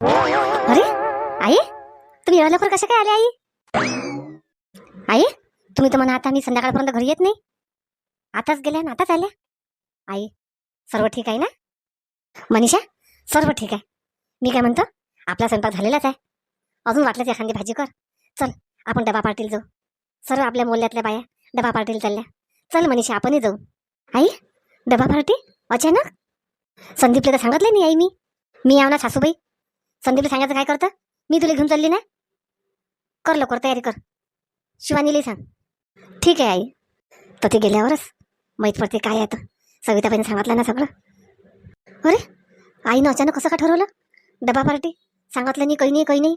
अरे आई? तुम्ही एवढ्या लवकर कसे काय आले आई? आई तुम्ही तर म्हणा आता मी संध्याकाळपर्यंत घरी येत नाही. आताच गेल्या ना आताच आल्या. आई सर्व ठीक आहे ना? मनीषा सर्व ठीक आहे. मी काय म्हणतो आपला स्वयंपाक झालेलाच आहे. अजून वाटलंच एखादी भाजी कर. चल आपण डबा पाटील जाऊ. सर्व आपल्या मोल्यातल्या बाया डबा पाटील चालल्या. चल मनीषा आपणही जाऊ. आई डबा पार्टी? अचानक? संदीपला तर सांगितलं नाही आई मी. मी आव ना सासूबाई. संदीपला सांगायचं काय करतं? मी तुला घेऊन चालली ना? कर लवकर तयारी कर. शिवानीलाही सांग. ठीक आहे आई. तर ते गेल्यावरच माहीत पडते काय आहे तर सविताबाईने सांगितलं ना सगळं. अरे आईनं अचानक कसं का ठरवलं? डबा पार्टी? सांगितलं नाही काही नाही काही नाही.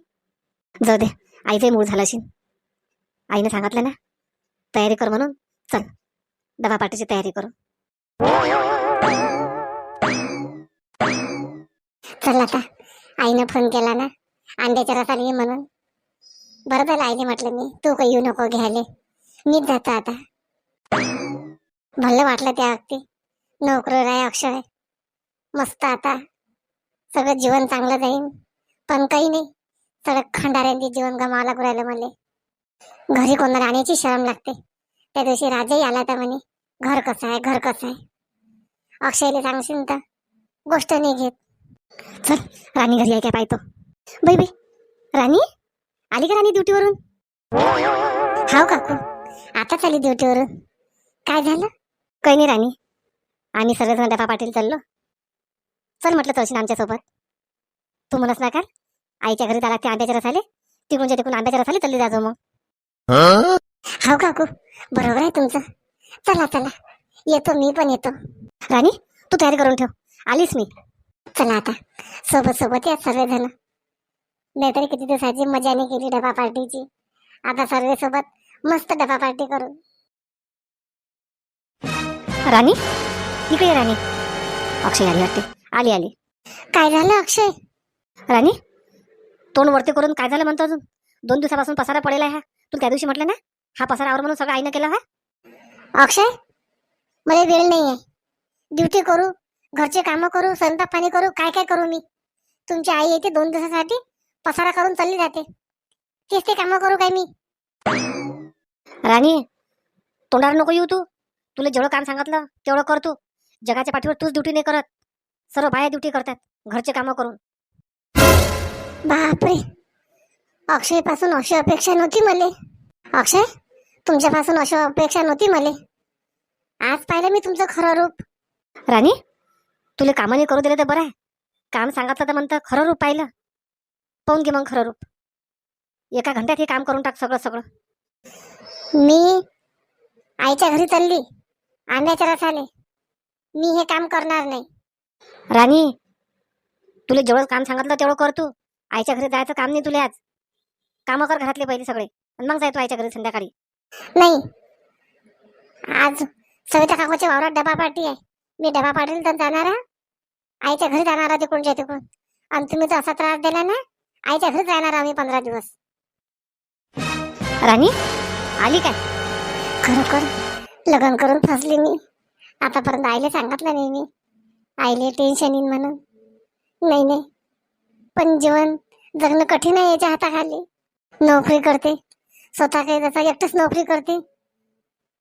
जाऊ दे आईचाही मूळ झाला असेल आईनं सांगितलं ना? तयारी कर म्हणून. चल डबा पार्टीची तयारी करू. चल आता. आईनं फोन केला ना अंड्याच्या रसाला ये म्हणून. बरं झालं आईने म्हटलं मी तू काही येऊ नको घ्यायले. मीच जातो आता. भलं वाटलं त्या अगदी नोकरीवर आहे अक्षय मस्त आता. सगळं जीवन चांगलं जाईन. पण काही नाही. सगळं खंडाऱ्यांचे जीवन गमावं लागू राहिलं मला. घरी कोणाला राहण्याची शरम लागते. त्या दिवशी राजाही आला तर म्हणे घर कसं आहे घर कसं आहे? अक्षयला सांगशील तर. गोष्ट नाही घेत. चल राणी घरी आहे काय पाहतो. बाई बाई राणी? आली का राणी ड्युटीवरून? हाव काकू आताच आली ड्युटीवरून. काय झालं? काही नाही राणी आम्ही सर्वजण डबा पाटील चाललो. चल म्हटलं चलशील आमच्यासोबत. तू म्हणस ना का आईच्या घरी त्याला ते आंब्याचे रसाले तिकडूनच्या तिकडून आंब्याच्या रसाले चालले जाजो मग. हाव काकू बरोबर आहे तुमचं. चला चला. येतो मी पण येतो. राणी तू तयारी करून ठेव. आलीस मी. चला आता. सोबत सोबत या सर्वजण. नाहीतरी किती दिवसाची मजा नाही केली डबा पार्टीची. आता सर्व सोबत मस्त डबा पार्टी करू. राणी? इकडे राणी. अक्षय आली वाटते. आली आली. काय झालं अक्षय? राणी? तोंड वरती करून काय झालं म्हणतो अजून? दोन दिवसापासून पसारा पडेला हा. तू त्या दिवशी म्हटलं ना हा पसारा आवर म्हणून सगळं आईनं केला हा. अक्षय? मला वेळ नाही आहे ड्युटी करू. घरचे कामं करू स्वयंपाक पाणी करू काय काय करू मी? तुमची आई येते दोन दिवसासाठी पसारा करून चालली जाते. तेच ते कामं करू काय मी? राणी तोंडावर नको येऊ तू. तुला जेवढं काम सांगितलं तेवढं कर तू. जगाच्या पाठीवर तूच ड्युटी नाही करत. सर्व बाया ड्युटी करतात घरचे कामं करून. बापरे. अक्षयपासून अशी अपेक्षा नव्हती मले. अक्षय तुमच्यापासून अशी अपेक्षा नव्हती मले. आज पाहिलं मी तुमचं खरं रूप. राणी तुला कामं नाही करू दिलं तर बरं आहे. काम सांगितलं तर म्हणतं खरं रूप पाहिलं. पाहून घे मग खरं रूप. एका घंट्यात हे काम करून टाक सगळं सगळं. मी आईच्या घरी चालली. आंब्याच्या रसाले मी हे काम करणार नाही. राणी तुला जेवढं काम सांगितलं तेवढं कर तू. आईच्या घरी जायचं काम नाही तुला आज. कामं कर घरातले पहिले सगळे. आणि मग जाय तू आईच्या घरी संध्याकाळी. नाही. आज सविता काकूच्या वावरात डबा पार्टी आहे. मी डबा पार्टीला तर जाणार आहे. आईच्या घरी जाणार आहे तिकडूनच्या तिकडून आणि तुम्ही तर असा त्रास दिला ना आईच्या घरी जाणार आम्ही पंधरा दिवस. राणी आली काय? खरोखर लग्न करून फसली मी. आतापर्यंत आईले सांगितलं नाही मी. आईले टेन्शन येईन म्हणून. नाही नाही. पण जीवन जगणं कठीण आहे याच्या हाताखाली. नोकरी करते. स्वतः काही जसा एकटंच नोकरी करते.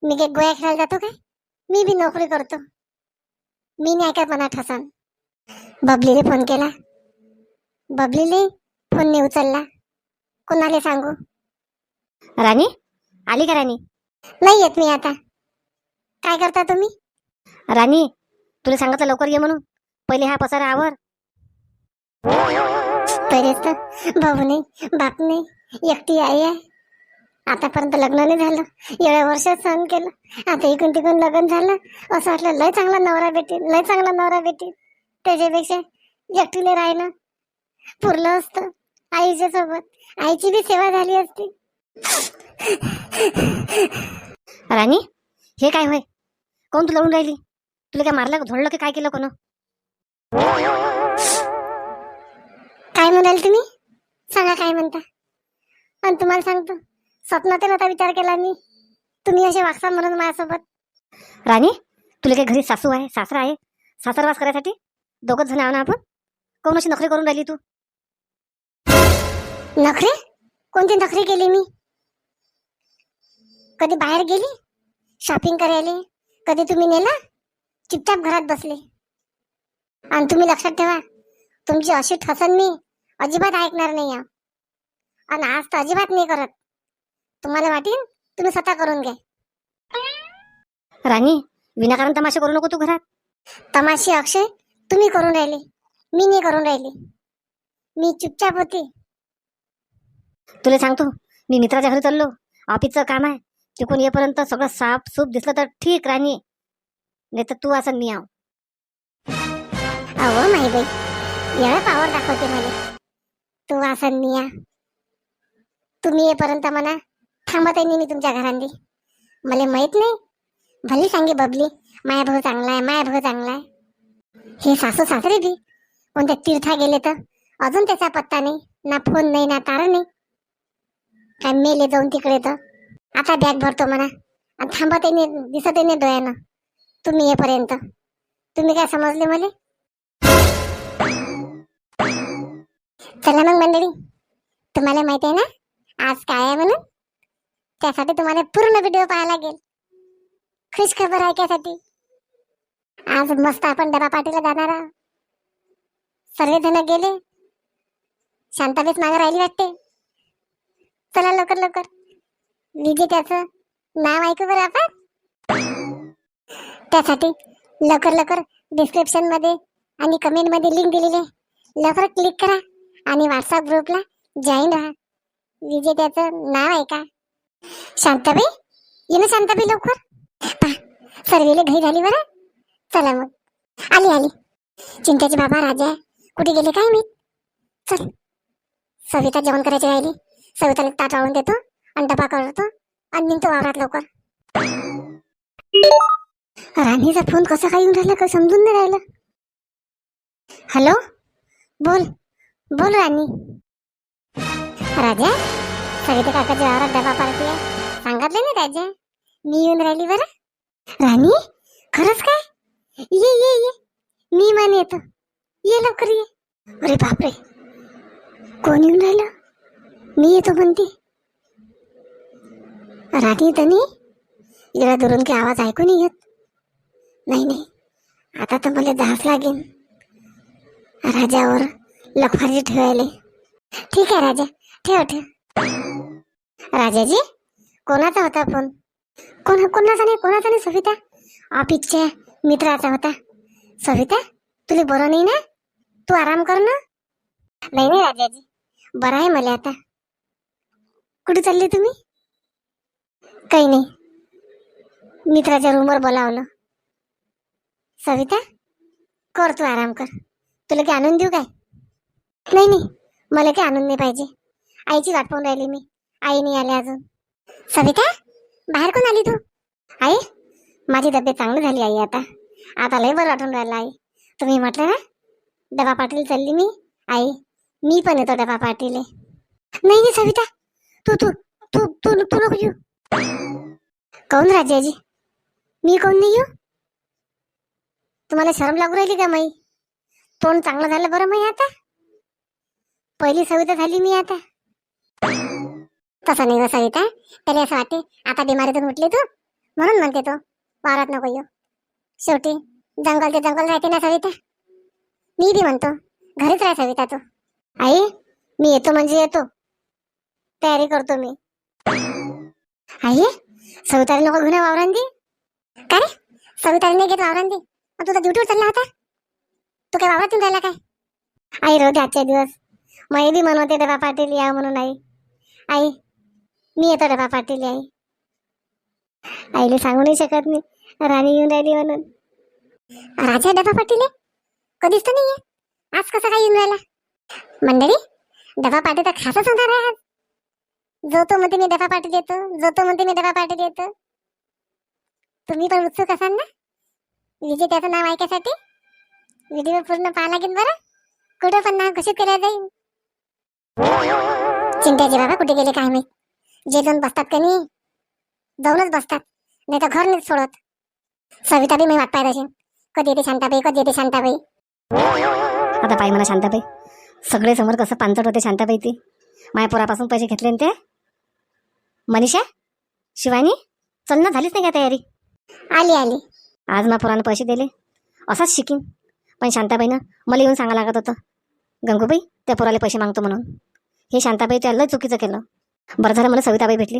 मी काही गोळ्या खेळायला जातो काय? मी बी नोकरी करतो. मी नाही काय मना ठसान बबलीले फोन केला. बबलीले फोन नाही उचलला. कोणाला सांगू? राणी? आली का राणी? नाही येत मी आता. काय करता तुम्ही? राणी तुला सांगितलं लवकर ये म्हणून. पहिले हा पसारा आवर. पहिलेच तर. भाऊ नाही बाप नाही एकटी आई आहे. आतापर्यंत लग्न नाही झालं. एवढ्या वर्षात सहन केलं. आता इकडून तिकडून लग्न झालं. असं वाटलं लय चांगला नवरा भेटेल लय चांगला नवरा भेटेल. त्याच्यापेक्षा एकटीने राहिलं पुरलं असतं आईच्या सोबत आईची बी सेवा झाली असती. राणी हे काय होय? कोण तू लढून राहिली? तुला काय मारलं झोडलं की काय केलं कोण? काय म्हणाल तुम्ही? सांगा काय म्हणता. आणि तुम्हाला सांगतो स्वप्नात नव्हता विचार केला मी. तुम्ही असे वागसा म्हणून माझ्यासोबत. राणी तुला काय घरी सासू आहे सासरा आहे? सासरवास करायसाठी? दोघंच जण आहो ना आपण? कोण अशी नोकरी करून राहिली तू? नखरे? कोणती नखरे केली मी? कधी बाहेर गेली? शॉपिंग करायला? कधी तुम्ही नेला? चुपचाप घरात बसले. आणि तुम्ही लक्षात ठेवा तुमची अशी ठसन मी अजिबात ऐकणार नाही आहे. आणि आज तर अजिबात नाही करत. तुम्हाला वाटेल तुम्ही स्वतः करून घ्या. राणी विनाकारण तमाशा करू नको तू घरात. तमाशे अक्षय तुम्ही करून राहिले. मी नाही करून राहिले. मी चुपचाप होते. तुला सांगतो मी मित्राच्या घरी चाललो. ऑफिसचं काम आहे. तिकून येईपर्यंत सगळं साफ सूप दिसलं तर ठीक राणी नाही तर तू असं मी आव अहो माही बाई एवढा पावर दाखवते मला. तू असन मी आ. तुम्ही येपर्यंत म्हणा थांबत आहे मी तुमच्या घरांनी. मला माहीत नाही. भली सांगे बबली माया भाऊ चांगला आहे माया भाऊ चांगला आहे. हे सासू सासरे बी. कोणत्या तीर्था गेले तर? अजून त्याचा पत्ता नाही ना फोन नाही ना तारा नाही. काय मेले जाऊन तिकडे तर? आता बॅग भरतो म्हणा. आणि थांबत आहे दिसत आहे नाही डोळ्यानं. तुम्ही येपर्यंत तुम्ही काय समजले मला? चला मग मंडळी. तुम्हाला माहिती आहे ना? आज काय आहे म्हणून? त्यासाठी तुम्हाला पूर्ण व्हिडिओ पाहायला लागेल. खुश खबर ऐकण्यासाठी आज मस्त आपण डबा पार्टीला जाणार आहोत. सर्वजण गेले. शांताबेस मागे राहिली वाटते. चला लवकर लवकर. विजेत्याचं नाव ऐकू बरं आपण? त्यासाठी लवकर लवकर डिस्क्रिप्शनमध्ये आणि कमेंटमध्ये लिंक दिलेली आहे. लवकर क्लिक करा आणि व्हॉट्सअप ग्रुपला जॉईन राहा. विजेत्याचं नाव आहे का? शांताबाई? ये ना शांताबाई लवकर. सर्वेले घरी झाली बरं. चला मग. आली आली. चिंट्याचे बाबा राजा कुठे गेले काय मी चल. सविता जेवण करायची राहिली. सविताला ताट वाळून देतो आणि डबा करतो आणि निघतो वावरात लवकर. राणीचा फोन कसा काय येऊन राहिला काय समजून नाही राहिलं. हॅलो? बोल. बोल राणी. राजा सविता काकाच्या वावरात डबा पार्टी आहे सांगितलं ना राजा. मी येऊन राहिली बरं. राणी खरंच काय? ये ये ये. मी मान येतो. ये लवकर ये. अरे बापरे. कोण येऊन राहिलं? मी येतो म्हणते. राणी तनी इकडे दुरून की आवाज ऐकू नाही येत. नाही नाही. आता तर मला जास लागेल राजावर लखवारी ठेवायले. ठीक आहे राजा. ठेव ठेव. राजाजी कोणाचा होता फोन? कोण कोणाचा नाही कोणाचा नाही सविता? ऑफिसच्या मित्राचा होता. सविता तुला बरं नाही ना? तू आराम कर ना. नाही नाही राजाजी. बरं आहे मला आता. कुठे चालले तुम्ही? काही नाही. मित्राच्या रूमवर बोलावलं. सविता कर तू आराम कर. तुला काय आणून देऊ काय? नाही नाही. मला काय आणून नाही पाहिजे. आईची वाट पाहून राहिली मी. आई नाही आली अजून. सविता बाहेर कोण आली तू? आई? माझी तब्येत चांगली झाली आई आता. आता लय बरं वाटून राहिलं आई. तुम्ही म्हटलं ना डबा पाटील चालली मी. आई मी पण येतो डबा पाटील. नाही नाही सविता तू तू तू तू तू नको येऊ. काऊन राजाजी मी कोण नाही येऊ? तुम्हाला शरम लागू राहिली का माई? तोंड चांगलं झालं बरं माई आता? पहिली सविता झाली मी आता. तसं नाही सविता त्याला असं वाटते आता बिमारीतून उठली तू? म्हणून म्हणते तो. वावरात नको येऊ. शेवटी जंगल ते जंगल राहते ना सविता. मी बी म्हणतो घरीच राह सविता तू. आई मी येतो म्हणजे येतो. तयारी करतो मी. आई सविताला नको घेऊन वावरांदी. काय रे? सविताला नाही घेत वावरांदी. मग तुझा ड्युटीवर चालला होता. तू काय वावरातून राहिला काय? आई रोज आजचे दिवस. मग बी म्हणते डबा पाटील या म्हणून आई. आई मी येतो डबा पाटील आई आईला सांगू नाही शकत मी. राणी येऊन राहिली म्हणून. राजा डबा पाटील आहे? कधीच तर नाहीये. आज कसा काय येऊन राहिला? मंडळी डबा पाटील तर खासच होणार आहे आज. जो तो म्हणते मी डबा पाटील येतो जो तो म्हणते मी डबा पाटील येतो तुम्ही पण उत्सुक असाल ना? विजेत्याचं नाव ऐकायसाठी? व्हिडिओ पूर्ण पाहा लागेल बरं. कुठं पण नाव घोषित केलं जाईल. चिंट्याचे बाबा कुठे गेले काय माहीत? जे दोन बसतात का नाही? जाऊनच बसतात. नाही तर घर नाही सोडत. सविता बी मी वाट असेल कधी येते शांताबाई कधी येते शांताबाई? आता पाय मला शांताबाई. सगळे समोर कसं पांचट होते शांताबाई ती. मायापुरापासून पैसे घेतले न ते. मनीषा शिवानी चल ना झालीच नाही का तयारी? आली आली. आज मापुरानं पैसे दिले. असाच शिकीन. पण शांताबाईनं मला येऊन सांगा लागत होतं. गंगूबाई त्या पोराला पैसे मागतो म्हणून. हे शांताबाई त्याला चुकीचं केलं. बरं झालं मला सविताबाई भेटली.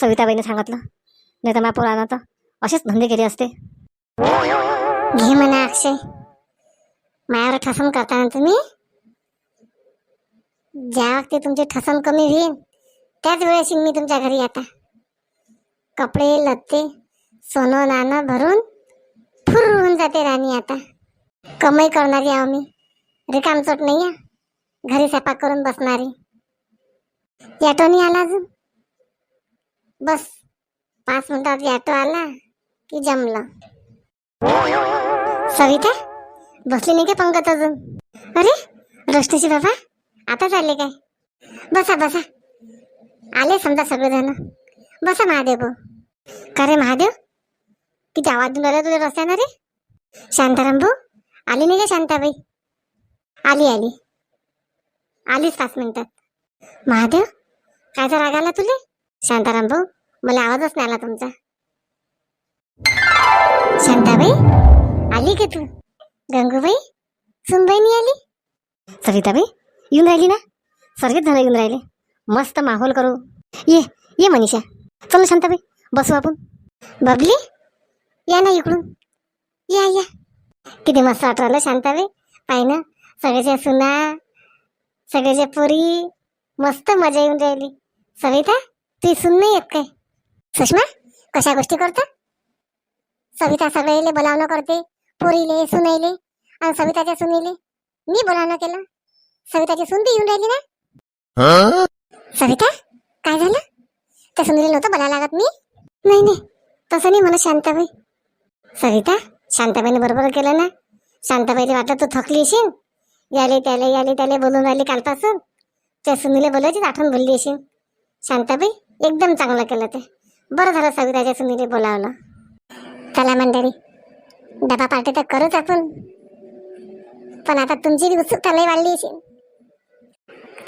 सविताबाईने सांगितलं. नाही तर मापुरानं तर असेच धंदे केले असते. घे म्हणा अक्षय. मायावर ठसन करताना तुम्ही? ज्या वक्ती तुमचे ठसन कमी होईल त्याच वेळेस मी तुमच्या घरी आता कपडे लत्ते सोनं नाणं भरून फुर होऊन जाते राणी आता. कमाई करणारी आहो मी. रिकामचोट नाही आहे. घरी स्वयंपाक करून बसणारी. ॲटो नाही आला अजून? बस पाच मिनिटात ऑटो आला की जमलं. सविता बसली नाही का पंकज अजून? अरे रोशनीची बाबा आता चालले काय? बसा बसा. आले समजा सगळेजण. बसा महादेव. भाऊ का रे महादेव? किती आवाज देऊन राहिला तुझ्या रस्त्यानं रे? शांताराम भाऊ आली नाही का शांताबाई? आली आली. आलीच पाच मिनिटात. महादेव काय राग आला तुले? शांताराम भाऊ मला आवाजच नाही आला तुमचा. शांताबाई आली की तू? गंगूबाई सुनबाई नाही आली? सविताबाई येऊन राहिली ना? सर्वच जण येऊन राहिले. मस्त माहोल करू. ये ये मनीषा. चल शांताबाई बसू आपण. बबली या ना इकडून. या या. किती मस्त वाटलं शांताबाई. पाय ना सगळ्याच्या सुना सगळ्याच्या पोरी. मस्त मजा येऊन राहिली. सविता? ती सुन नाही येत काय? सुषमा कशा गोष्टी करता सविता सगळेले बोलावणं करते पोरीले सुनाईले आणि सविताच्या सुनीले. मी बोलावणं केलं. सविताची सुन बी येऊन राहिली ना? सविता काय झालं? त्या सुनीला नव्हतं बोलायला लागत मी? नाही नाही तसं नाही मला शांताबाई. सविता शांताबाईने बरोबर केलं ना? शांताबाईला वाटलं तू थकली असेल याले त्याले याले त्याले बोलून राहिले कालपासून. त्या सुनीला बोलायचीच आठवण बोलली असेल शांताबाई एकदम चांगलं केलं ते. बरं झालं सविताच्या सुनीले बोलावलं. चला मंडळी डबा पार्टी तर करूच आपण. पण आता तुमची उत्सुकता लई वाढली असेल.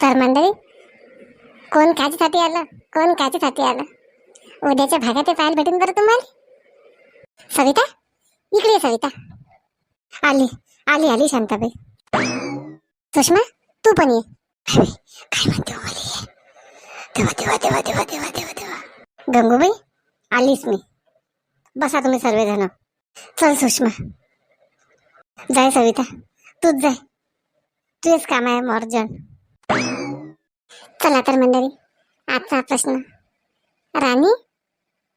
तर मंडळी कोण कायच्यासाठी आलं कोण कायच्यासाठी आलं? उद्याच्या भागात पाहायला भेटेन बरं तुम्हाला. सविता इकडे सविता. आली आली आली शांताबाई. सुषमा तू पण ये. काय म्हणते हो? तेव्हा तेव्हा तेव्हा तेव्हा तेव्हा तेव्हा तेव्हा. गंगूबाई आलीस मी. बसा तुम्ही सर्वजण. चल सुषमा. जाय सविता. तूच जाय. तुझेच काम आहे मॉर्जन? चला तर मंडळी आजचा प्रश्न. राणी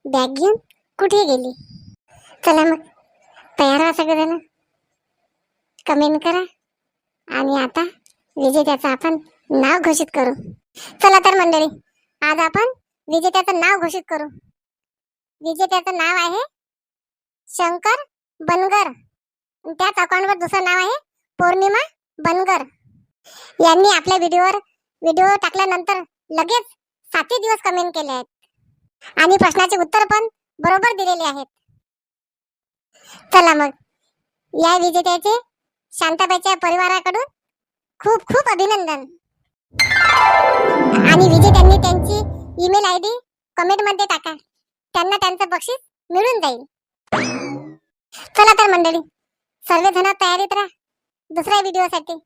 बॅग घेऊन कुठे गेली? चला मग. तयार व्हा सगळेजण. कमेंट करा. आणि आता विजेत्याचं आपण नाव घोषित करू. चला तर मंडळी आज आपण विजेत्याचं नाव घोषित करू. विजेत्याचं नाव आहे शंकर बनगर. त्याच अकाउंटवर दुसरं नाव आहे पौर्णिमा बनगर. यांनी आपल्या व्हिडिओवर व्हिडिओ टाकल्यानंतर लगेच सातही दिवस कमेंट केले आहेत. आणि प्रश्नाचे उत्तर पण बरोबर दिलेले आहेत. चला मग या विजेत्याचे शांताबाईच्या परिवाराकडून खूप खूप अभिनंदन. आणि विजेत्यांनी त्यांची ईमेल आय डी कमेंटमध्ये टाका. त्यांना त्यांचं बक्षीस मिळून जाईल. चला तर मंडळी सर्वजण तयारीत राहा. दुसऱ्या व्हिडिओसाठी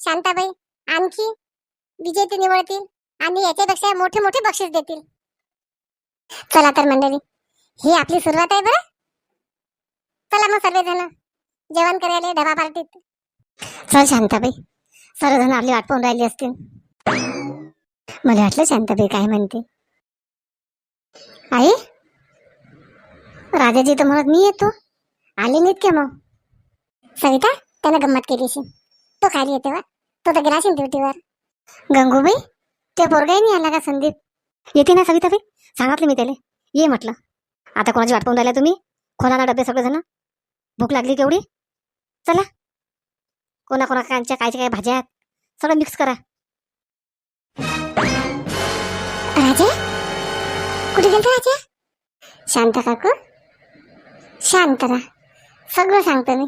शांताबाई आणखी विजेते निवडतील आणि याच्यापेक्षा मोठे मोठे बक्षीस देतील. चला तर मंडळी ही आपली सुरुवात आहे बरं. चला मग सर्वजण जेवण करायला डबा पार्टीत. चल शांताबाई सर्वजण आपली वाट पाहून राहिली असतील. मला वाटलं शांताबाई काय म्हणते. आई? राजाजी तर म्हणत मी येतो. आले नाहीत का मग? सविता त्यानं गंमत केली असेल तो खाली येते वा तो तर गेला असेल ड्युटीवर. गंगूबाई ते पोरगाही नाही आला का संदीप? येते ना सविताबाई? सांगितलं मी त्याला. ये म्हटलं. आता कोणाची वाट पाहून राहिला तुम्ही? कोणाला डबे सगळेजण भूक लागली केवढी? चला. कोणा कोणा कायच्या कायच्या काय भाज्या आहेत? सगळं मिक्स करा. राजा कुठे गेलता राजा शांत काकू शांत राहा सगळं सांगतो मी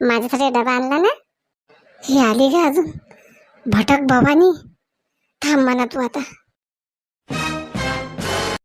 माझ्यासाठी डबा आणला ना ही आली ग अजून भटक भवानी थांब म्हणा तू आता